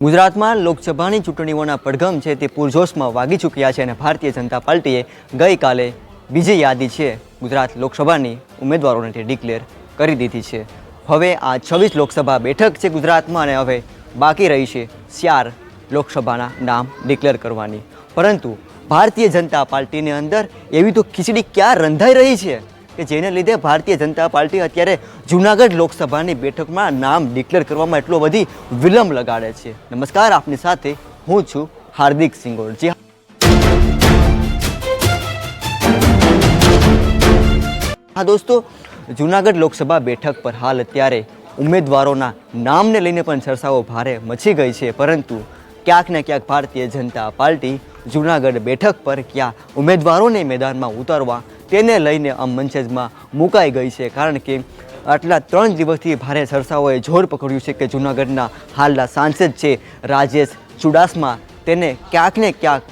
ગુજરાતમાં લોકસભાની ચૂંટણીઓના પડઘમ છે તે પૂરજોશમાં વાગી ચૂક્યા છે અને ભારતીય જનતા પાર્ટીએ ગઈકાલે બીજી યાદી છે. ગુજરાત લોકસભાની ઉમેદવારોને તે ડિક્લેર કરી દીધી છે. હવે આ છવ્વીસ લોકસભા બેઠક છે ગુજરાતમાં અને હવે બાકી રહી છે ચાર લોકસભાના નામ ડિક્લેર કરવાની. પરંતુ ભારતીય જનતા પાર્ટીની અંદર એવી તો ખીચડી ક્યાં રંધાઈ રહી છે? કે જેને લીધે ભારતીય જનતા પાર્ટી અત્યારે જૂનાગઢ લોકસભાની બેઠકમાં નામ ડિક્લેર કરવામાં એટલો બધી વિલંબ લગાડે છે. નમસ્કાર, આપની સાથે હું છું હાર્દિક સિંગોર. જી હા. દોસ્તો, જૂનાગઢ લોકસભા બેઠક પર હાલ અત્યારે ઉમેદવારોના નામને લઈને પણ ચર્ચાઓ ભારે મચી ગઈ છે, પરંતુ ક્યાંક ને ક્યાંક ભારતીય જનતા પાર્ટી જૂનાગઢ બેઠક પર ક્યાં ઉમેદવારોને મેદાનમાં ઉતારવા તેને લઈને આ મંચજમાં મુકાઈ ગઈ છે. કારણ કે આટલા ત્રણ દિવસથી ભારે સરસાઓએ જોર પકડ્યું છે કે જૂનાગઢના હાલના સાંસદ છે રાજેશ ચુડાસમા તેને ક્યાંક ને ક્યાંક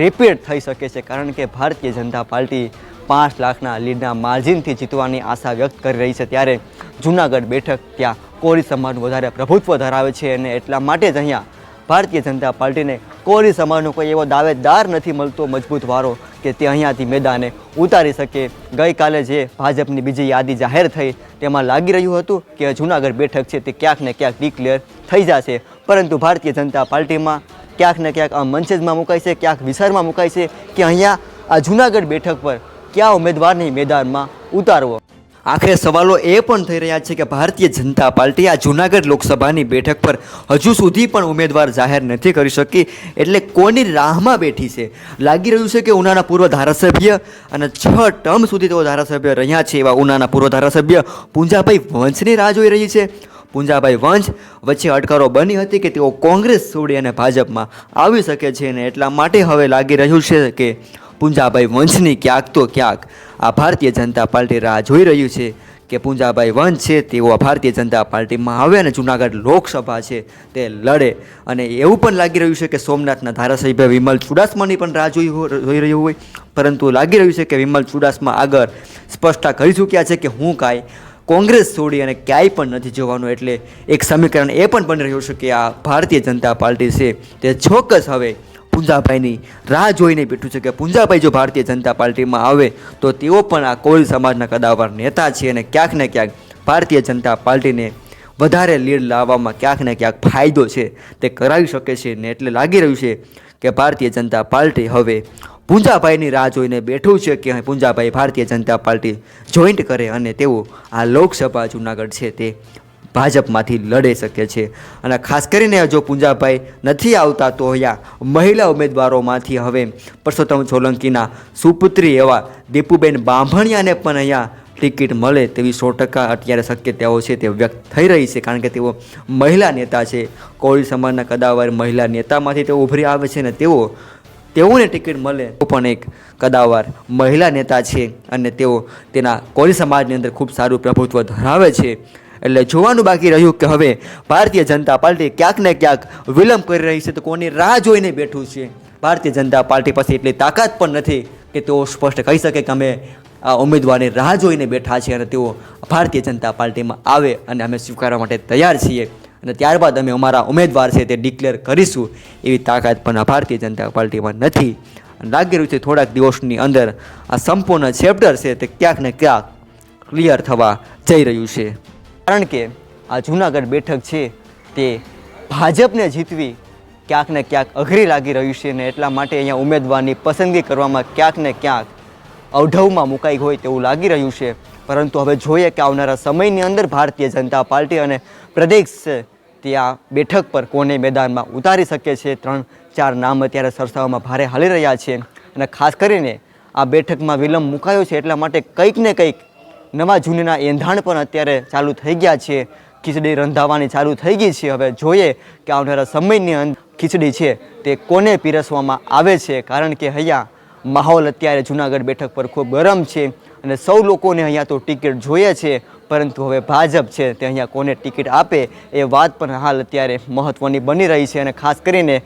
રેપિડ થઈ શકે છે. કારણ કે ભારતીય જનતા પાર્ટી પાંચ લાખના લીડના માર્જિનથી જીતવાની આશા વ્યક્ત કરી રહી છે. ત્યારે જૂનાગઢ બેઠક ત્યાં કોરી સમાજનું વધારે પ્રભુત્વ ધરાવે છે અને એટલા માટે જ અહીંયા ભારતીય જનતા પાર્ટીને કોરી સમાજનો કોઈ એવો દાવેદાર નથી મળતો, મજબૂત વારો કે તે અહીંયાથી મેદાને ઉતારી શકે. ગઈકાલે જે ભાજપની બીજી યાદી જાહેર થઈ તેમાં લાગી રહ્યું હતું કે જૂનાગઢ બેઠક છે તે ક્યાંક ને ક્યાંક ડિક્લેર થઈ જશે. પરંતુ ભારતીય જનતા પાર્ટીમાં ક્યાંક ને ક્યાંક આ મંચેજમાં મુકાય છે, ક્યાંક વિસારમાં મુકાય છે કે અહીંયા આ જૂનાગઢ બેઠક પર કયા ઉમેદવારની મેદાનમાં ઉતારવો? આખરે સવાલો એ પણ થઈ રહ્યા છે કે ભારતીય જનતા પાર્ટી આ જૂનાગઢ લોકસભાની બેઠક પર હજુ સુધી પણ ઉમેદવાર જાહેર નથી કરી શકી, એટલે કોની રાહમાં બેઠી છે? લાગી રહ્યું છે કે ઉનાના પૂર્વ ધારાસભ્ય અને છ ટર્મ સુધી તેઓ ધારાસભ્ય રહ્યા છે એવા ઉનાના પૂર્વ ધારાસભ્ય પૂંજાભાઈ વંશની રાહ જોઈ રહી છે. પૂંજાભાઈ વંશ વચ્ચે અટકારો બની હતી કે તેઓ કોંગ્રેસ છોડી અને ભાજપમાં આવી શકે છે અને એટલા માટે હવે લાગી રહ્યું છે કે પૂંજાભાઈ વંશની ક્યાંક તો ક્યાંક આ ભારતીય જનતા પાર્ટી રાહ જોઈ રહ્યું છે કે પૂંજાભાઈ વંશ છે તેઓ ભારતીય જનતા પાર્ટીમાં આવે અને જૂનાગઢ લોકસભા છે તે લડે. અને એવું પણ લાગી રહ્યું છે કે સોમનાથના ધારાસભ્ય વિમલ ચુડાસમાની પણ રાહ જોઈ જોઈ રહ્યું હોય. પરંતુ લાગી રહ્યું છે કે વિમલ ચુડાસમા આગળ સ્પષ્ટતા કરી ચૂક્યા છે કે હું કાંઈ કોંગ્રેસ છોડી અને ક્યાંય પણ નથી જવાનું. એટલે એક સમીકરણ એ પણ બની રહ્યું છે કે આ ભારતીય જનતા પાર્ટી છે તે ચોક્કસ હવે પૂંજાભાઈની રાહ જોઈને બેઠું છે કે પૂંજાભાઈ જો ભારતીય જનતા પાર્ટીમાં આવે, તો તેઓ પણ આ કોળી સમાજના કદાવર નેતા છે અને ક્યાંક ને ક્યાંક ભારતીય જનતા પાર્ટીને વધારે લીડ લાવવામાં ક્યાંક ને ક્યાંક ફાયદો છે. તે કરાવી શકે છે ને એટલે લાગી રહ્યું છે કે ભારતીય જનતા પાર્ટી હવે પૂંજાભાઈની રાહ જોઈને બેઠું છે કે પૂંજાભાઈ ભારતીય જનતા પાર્ટી જોઈન્ટ કરે અને તેઓ આ લોકસભા જુનાગઢ છે તે ભાજપમાંથી લડી શકે છે. અને ખાસ કરીને જો પૂંજાભાઈ નથી આવતા તો અહીંયા મહિલા ઉમેદવારોમાંથી હવે પરસોત્તમ સોલંકીના સુપુત્રી એવા દીપુબેન બાંભણિયાને પણ અહીંયા ટિકિટ મળે તેવી સો ટકા અત્યારે શક્યતાઓ છે તે વ્યક્ત થઈ રહી છે. કારણ કે તેઓ મહિલા નેતા છે. કોળી સમાજના કદાવર મહિલા નેતામાંથી તેઓ ઉભરી આવે છે ને તેઓ તેઓને ટિકિટ મળે તો પણ એક કદાવર મહિલા નેતા છે. અને તેઓ તેના કોળી સમાજની અંદર ખૂબ સારું પ્રભુત્વ ધરાવે છે. એટલે જોવાનું બાકી રહ્યું કે હવે ભારતીય જનતા પાર્ટી ક્યાંક ને ક્યાંક વિલંબ કરી રહી છે તો કોની રાહ જોઈને બેઠું છે. ભારતીય જનતા પાર્ટી પાસે એટલી તાકાત પણ નથી કે તેઓ સ્પષ્ટ કહી શકે કે અમે આ ઉમેદવારની રાહ જોઈને બેઠા છીએ અને તેઓ ભારતીય જનતા પાર્ટીમાં આવે અને અમે સ્વીકારવા માટે તૈયાર છીએ. અને ત્યારબાદ અમે અમારા ઉમેદવાર છે તે ડિક્લેર કરીશું એવી તાકાત પણ આ ભારતીય જનતા પાર્ટીમાં નથી. લાગી રહ્યું છે થોડાક દિવસની અંદર આ સંપૂર્ણ ચેપ્ટર છે તે ક્યાંક ને ક્યાંક ક્લિયર થવા જઈ રહ્યું છે. કારણ કે આ જૂનાગઢ બેઠક છે, તે ભાજપને જીતવી ક્યાંક ને ક્યાંક અઘરી લાગી રહ્યું છે ને એટલા માટે અહીંયા ઉમેદવારની પસંદગી કરવામાં ક્યાંક ને ક્યાંક અવઢવમાં મુકાઈ હોય તેવું લાગી રહ્યું છે. પરંતુ હવે જોઈએ કે આવનારા સમયની અંદર ભારતીય જનતા પાર્ટી અને પ્રદેશ તે આ બેઠક પર કોને મેદાનમાં ઉતારી શકે છે? ત્રણ ચાર નામ અત્યારે સરસાવવામાં ભારે હાલી રહ્યા છે અને ખાસ કરીને આ બેઠકમાં વિલંબ મુકાયો છે એટલા માટે કંઈક ને કંઈક નવા જૂનના એંધાણ પણ અત્યારે ચાલુ થઈ ગયા છે. ખીચડી રંધાવાની ચાલુ થઈ ગઈ છે. હવે જોઈએ કે આવનારા સમયની અંદર ખીચડી છે તે કોને પીરસવામાં આવે છે? કારણ કે અહીંયા માહોલ અત્યારે જૂનાગઢ બેઠક પર ખૂબ ગરમ છે અને સૌ લોકોને અહીંયા તો ટિકિટ જોઈએ છે. પરંતુ હવે ભાજપ છે તે અહીંયા કોને ટિકિટ આપે એ વાત પણ હાલ અત્યારે મહત્ત્વની બની રહી છે અને ખાસ કરીને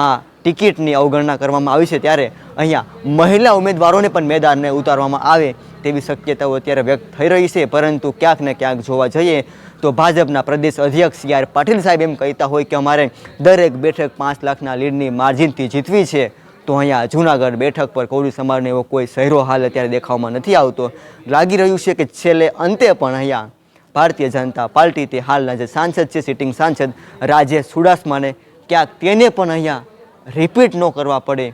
આ ટિકિટની અવગણના કરવામાં આવી છે ત્યારે અહીંયા મહિલા ઉમેદવારોને પણ મેદાનને ઉતારવામાં આવે તેવી શક્યતાઓ અત્યારે વ્યક્ત થઈ રહી છે. પરંતુ ક્યાંક ને ક્યાંક જોવા જઈએ તો ભાજપના પ્રદેશ અધ્યક્ષ સી આર પાટીલ સાહેબ એમ કહેતા હોય કે અમારે દરેક બેઠક પાંચ લાખના લીડની માર્જિનથી જીતવી છે. તો અહીંયા જૂનાગઢ બેઠક પર કૌરી સમાજનો એવો કોઈ શહેરો હાલ અત્યારે દેખાવામાં નથી આવતો. લાગી રહ્યું છે કે છેલ્લે અંતે પણ અહીંયા ભારતીય જનતા પાર્ટી તે હાલના જે સાંસદ છે સિટિંગ સાંસદ રાજેશ ચુડાસમાને ક્યાંક તેને પણ અહીંયા રિપીટ ન કરવા પડે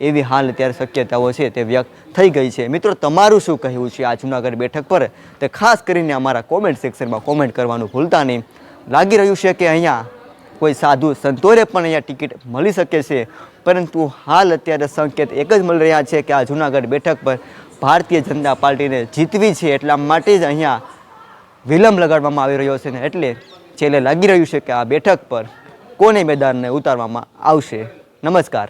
એવી હાલ અત્યારે શક્યતાઓ છે તે વ્યક્ત થઈ ગઈ છે. મિત્રો, તમારું શું કહેવું છે આ જૂનાગઢ બેઠક પર? તે ખાસ કરીને અમારા કોમેન્ટ સેક્શનમાં કોમેન્ટ કરવાનું ભૂલતા નહીં. લાગી રહ્યું છે કે અહીંયા કોઈ સાધુ સંતોને પણ અહીંયા ટિકિટ મળી શકે છે. પરંતુ હાલ અત્યારે સંકેત એક જ મળી રહ્યા છે કે આ જૂનાગઢ બેઠક પર ભારતીય જનતા પાર્ટીને જીતવી છે એટલા માટે જ અહીંયા વિલંબ લગાડવામાં આવી રહ્યો છે ને એટલે છેલ્લે લાગી રહ્યું છે કે આ બેઠક પર કોને મેદાનને ઉતારવામાં આવશે. નમસ્કાર.